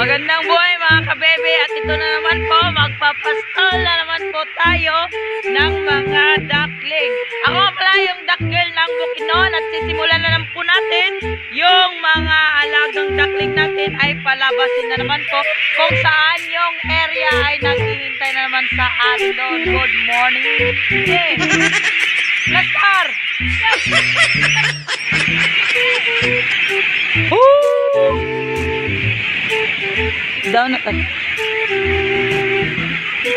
Magandang buhay mga kabebe at ito na naman po, magpapastol na naman po tayo ng mga duckling. Ako pala yung duck girl ng Bukidnon at sisimulan na naman po natin yung mga alagang duckling natin ay palabasin na naman po kung saan yung area ay naghihintay na naman sa atin. Good morning. Nastar! Woo! Down na tayo.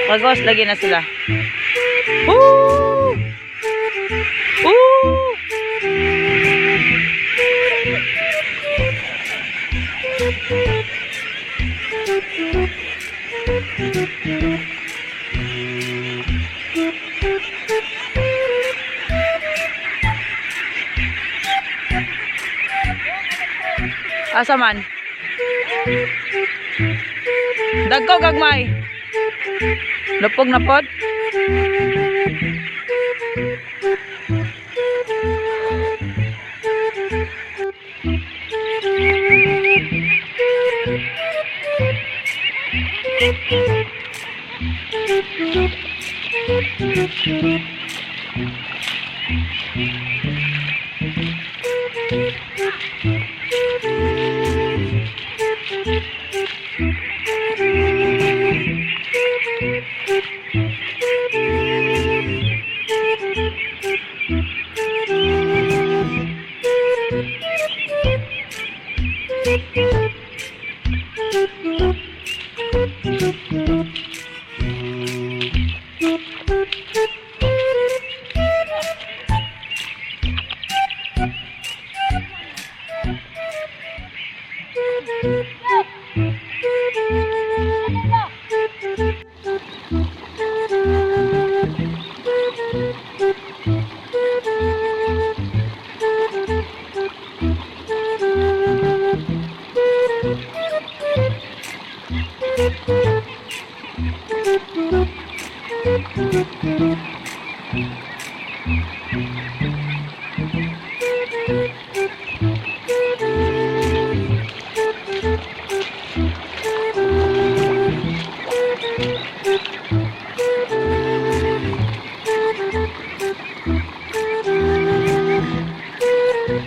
Pagos, lagi na sila. Woo! Woo! Asa man? Dagko gagmay. Lupog na pod. Thank you. Thank you. Ay,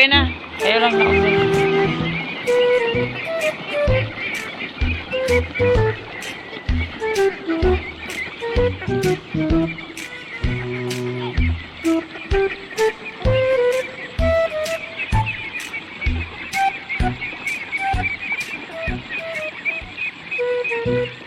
okay na. Kayo lang na okay. Thank you.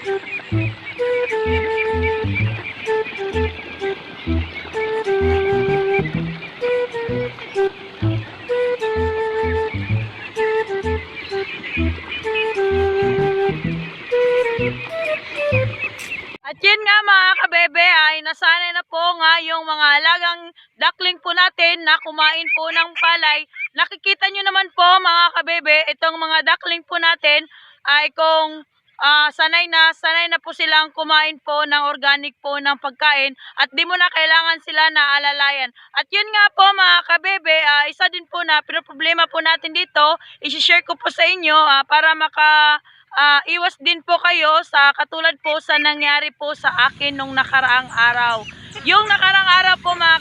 Palay. Nakikita nyo naman po mga kabebe, itong mga duckling po natin ay kung ah, sanay na, sanay na po silang kumain po ng organic po ng pagkain at di mo na kailangan sila na alalayan. At yun nga po mga kabebe, ah, isa din po na pero problema po natin dito, isi-share ko po sa inyo ah, para maka ah, iwas din po kayo sa katulad po sa nangyari po sa akin nung nakaraang araw. Yung nakaraang araw po mga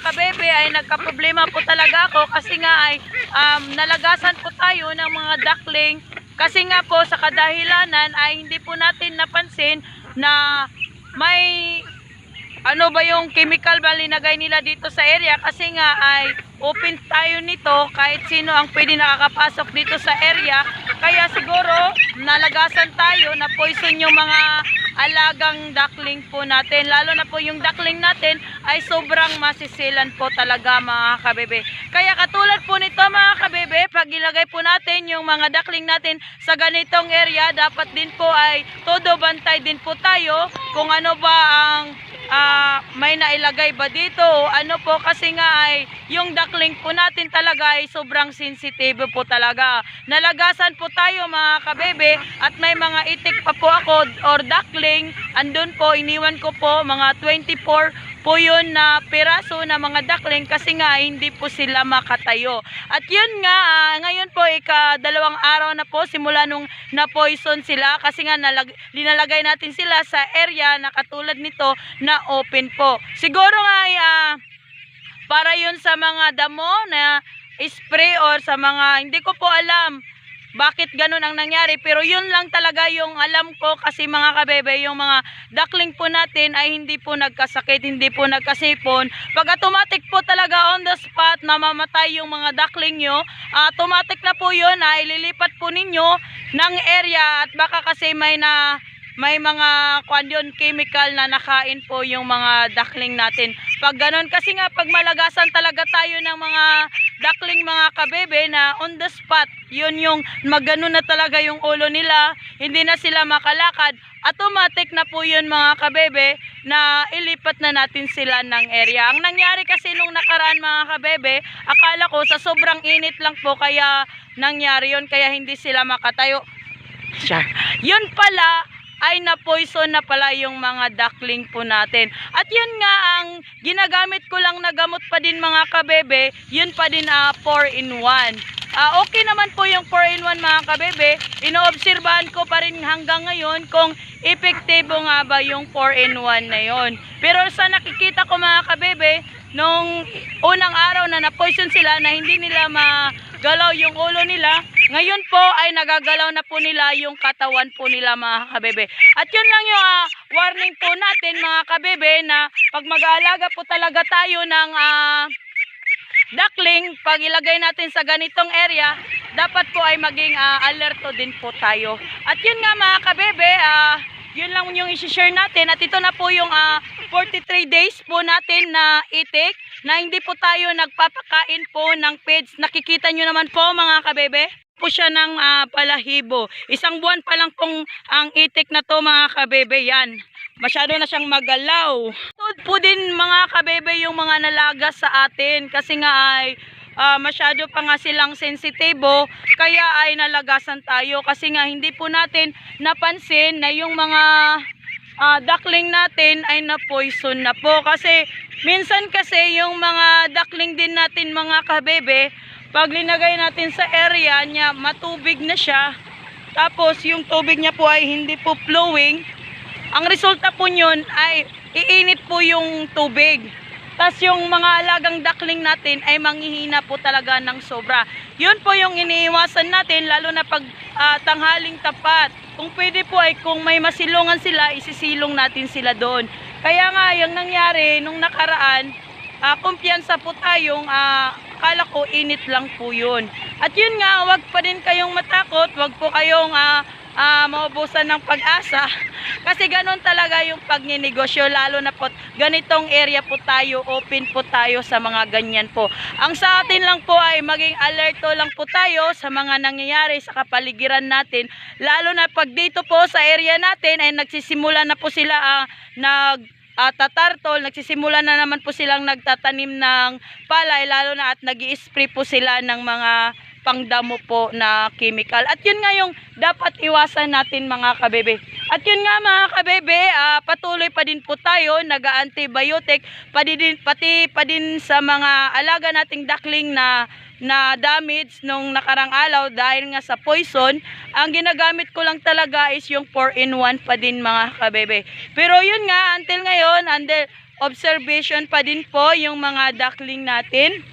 ay nagka-problema po talaga ako kasi nga ay um, nalagasan po tayo ng mga duckling. Kasi nga po sa kadahilanan ay hindi po natin napansin na may ano ba yung chemical ba linagay nila dito sa area? Kasi nga ay open tayo nito kahit sino ang pwede nakakapasok dito sa area. Kaya siguro nalagasan tayo na poison yung mga alagang duckling po natin. Lalo na po yung duckling natin ay sobrang masisilan po talaga mga kabebe. Kaya katulad po nito mga kabebe pag ilagay po natin yung mga duckling natin sa ganitong area dapat din po ay todo bantay din po tayo kung ano ba ang ah, may nailagay ba dito ano po kasi nga ay yung duckling po natin talaga ay sobrang sensitive po talaga. Nalagasan po tayo mga kabebe at may mga itik pa po ako or duckling. Andun po, iniwan ko po mga 24 po yun na piraso na mga duckling kasi nga hindi po sila makatayo. At yun nga, ah, ngayon po ika-dalawang araw na po simula nung na-poison sila kasi nga nalag, linalagay natin sila sa area na katulad nito na open po. Siguro nga ah, para yun sa mga damo na spray or sa mga hindi ko po alam bakit ganun ang nangyari? Pero yun lang talaga yung alam ko kasi mga kabebe yung mga duckling po natin ay hindi po nagkasakit hindi po nagkasipon. Pag automatic po talaga on the spot na mamatay yung mga duckling nyo ah, automatic na po yun na ililipat po ninyo ng area. At baka kasi may na may mga kwan chemical na nakain po yung mga duckling natin. Pag ganun, kasi nga pag malagasan talaga tayo ng mga duckling mga kabebe na on the spot, yun yung magano na talaga yung ulo nila, hindi na sila makalakad, automatic na po yun mga kabebe na ilipat na natin sila ng area. Ang nangyari kasi nung nakaraan mga kabebe, akala ko sa sobrang init lang po kaya nangyari yun, kaya hindi sila makatayo. Sure. Yun pala ay na-poison na pala yung mga duckling po natin. At yun nga ang ginagamit ko lang na gamot pa din mga kabebe, yun pa din ah 4 in 1. Ah, okay naman po yung 4 in 1 mga kabebe. Inoobserbahan ko pa rin hanggang ngayon kung epektibo nga ba yung 4 in 1 na yon. Pero sa nakikita ko mga kabebe, nung unang araw na na-poison sila na hindi nila magalaw yung ulo nila, ngayon po ay nagagalaw na po nila yung katawan po nila mga kabebe. At yun lang yung ah, warning po natin mga kabebe na pag mag-aalaga po talaga tayo ng ah, duckling, pag ilagay natin sa ganitong area, dapat po ay maging ah, alerto din po tayo. At yun nga mga kabebe, ah, yun lang yung isi-share natin. At ito na po yung ah, 43 days po natin na itik na hindi po tayo nagpapakain po ng feeds. Nakikita nyo naman po mga kabebe po siya ng ah, palahibo. Isang buwan pa lang pong ang itik na to mga kabebe yan. Masyado na siyang magalaw. Tod po din mga kabebe yung mga nalaga sa atin. Kasi nga ay ah, masyado pa nga silang sensitibo kaya ay nalagasan tayo. Kasi nga hindi po natin napansin na yung mga ah, duckling natin ay na-poison na po. Kasi minsan kasi yung mga duckling din natin mga kabebe pag linagay natin sa area niya matubig na siya. Tapos yung tubig niya po ay hindi po flowing ang resulta po yun ay iinit po yung tubig. Tapos yung mga alagang duckling natin ay manghihina po talaga ng sobra. Yun po yung iniiwasan natin lalo na pag ah, tanghaling tapat. Kung pwede po ay kung may masilungan sila, isisilong natin sila doon. Kaya nga yung nangyari nung nakaraan, ah, kumpiyansa po tayong ah, akala ko init lang po yun. At yun nga, wag pa din kayong matakot, wag po kayong ah, ah, maubusan ng pag-asa. Kasi ganun talaga yung pagninegosyo, lalo na po ganitong area po tayo, open po tayo sa mga ganyan po. Ang sa atin lang po ay maging alerto lang po tayo sa mga nangyayari sa kapaligiran natin, lalo na pag dito po sa area natin ay nagsisimula na po sila ah, nag ah, tatartol, nagsisimula na naman po silang nagtatanim ng palay, lalo na at nag spray po sila ng mga pangdamo po na chemical. At yun nga yung dapat iwasan natin mga kabebe. At yun nga mga kabebe, ah, patuloy pa din po tayo, nag-antibiotic, pati din, pati pa din sa mga alaga nating duckling na na damage nung nakarang alaw dahil nga sa poison, ang ginagamit ko lang talaga is yung 4-in-1 pa din mga kabebe. Pero yun nga, until ngayon, under observation pa din po yung mga duckling natin.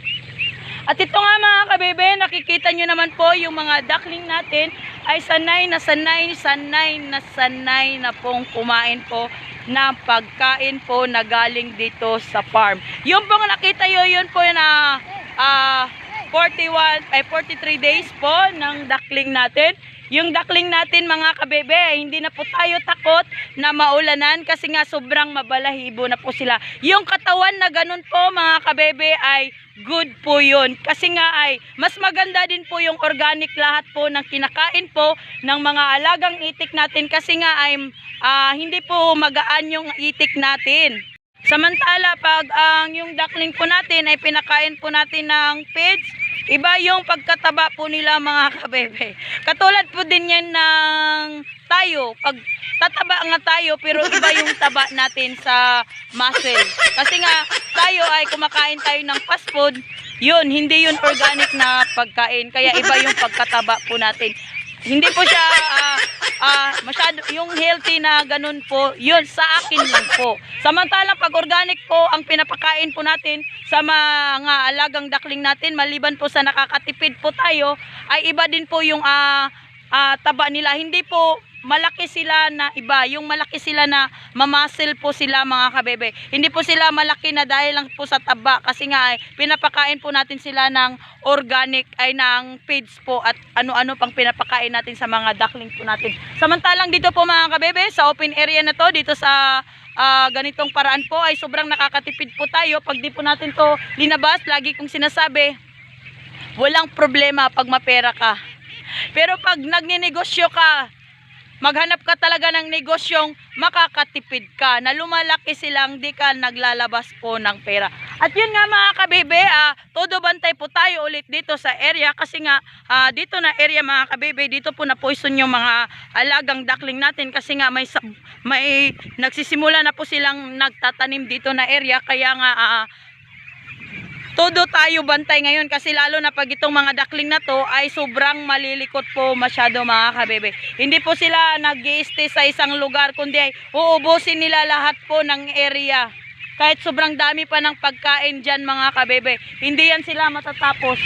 At ito nga mga kabebe, nakikita nyo naman po yung mga duckling natin ay sanay na sanay, sanay na sanay na pong kumain po na pagkain po na galing dito sa farm. Yung pong nakita nyo, yun po na ah 41, ay 43 days po ng duckling natin. Yung duckling natin mga kabebe, hindi na po tayo takot na maulanan kasi nga sobrang mabalahibo na po sila. Yung katawan na ganun po mga kabebe ay good po yun. Kasi nga ay mas maganda din po yung organic lahat po ng kinakain po ng mga alagang itik natin kasi nga ay ah, hindi po magaan yung itik natin. Samantala pag ang yung duckling po natin ay pinakain po natin ng feeds, iba yung pagkataba po nila mga kabebe. Katulad po din yan ng tayo. Pag tataba nga tayo pero iba yung taba natin sa muscle. Kasi nga tayo ay kumakain tayo ng fast food, yun, hindi yun organic na pagkain. Kaya iba yung pagkataba po natin. Hindi po siya ah, ah, masyado, yung healthy na ganun po, yun sa akin lang po. Samantalang pag organic po, ang pinapakain po natin sa mga alagang dakling natin, maliban po sa nakakatipid po tayo, ay iba din po yung ah, ah, taba nila. Hindi po malaki sila na iba, yung malaki sila na mamasil po sila mga kabebe. Hindi po sila malaki na dahil lang po sa taba kasi nga ay pinapakain po natin sila ng organic ay ng feeds po at ano-ano pang pinapakain natin sa mga duckling po natin. Samantalang dito po mga kabebe, sa open area na to, dito sa ah, ganitong paraan po ay sobrang nakakatipid po tayo. Pag di po natin to linabas, lagi kong sinasabi, walang problema pag mapera ka. Pero pag nagninegosyo ka, maghanap ka talaga ng negosyong makakatipid ka na lumalaki silang di ka naglalabas po ng pera. At yun nga mga kabebe, ah, todo bantay po tayo ulit dito sa area kasi nga ah, dito na area mga kabebe, dito po na poison yung mga alagang duckling natin kasi nga may, may nagsisimula na po silang nagtatanim dito na area kaya nga ah, todo tayo bantay ngayon kasi lalo na pag itong mga duckling na to ay sobrang malilikot po masyado mga kabebe. Hindi po sila nag stay sa isang lugar kundi ay uubusin nila lahat po ng area. Kahit sobrang dami pa ng pagkain dyan mga kabebe. Hindi yan sila matatapos.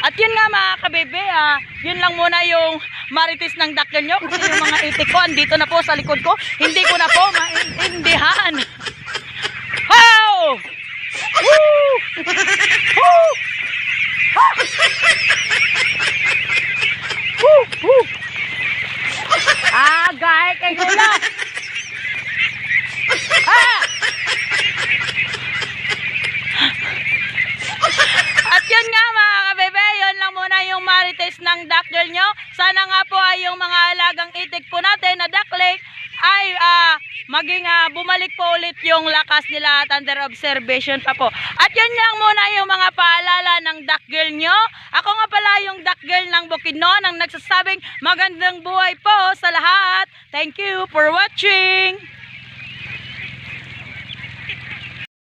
At yun nga mga kabebe, ah, yun lang muna yung marites ng dakil nyo. Kasi yung mga itik ko, andito na po sa likod ko. Hindi ko na po maintindihan. How! Gaya kay Gula. Ah! At yun nga mga kabebe, yun lang muna yung marites ng duck girl nyo. Sana nga po ay yung mga alagang itik po natin na duckling ay ah, maging ah, bumalik po ulit yung lakas nila at under observation pa po. At yun lang muna yung mga paalala ng duck girl nyo. Ako nga pala yung duck girl ng Bukidnon ang nagsasabing magandang buhay po sa lahat. Thank you for watching!